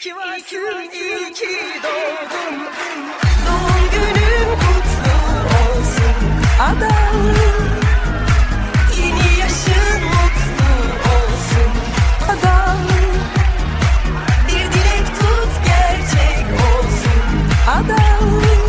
ki varsın, iyi ki doğdun. Doğum günün kutlu olsun adam. Yeni yaşın mutlu olsun adam. Bir dilek tut gerçek olsun adam.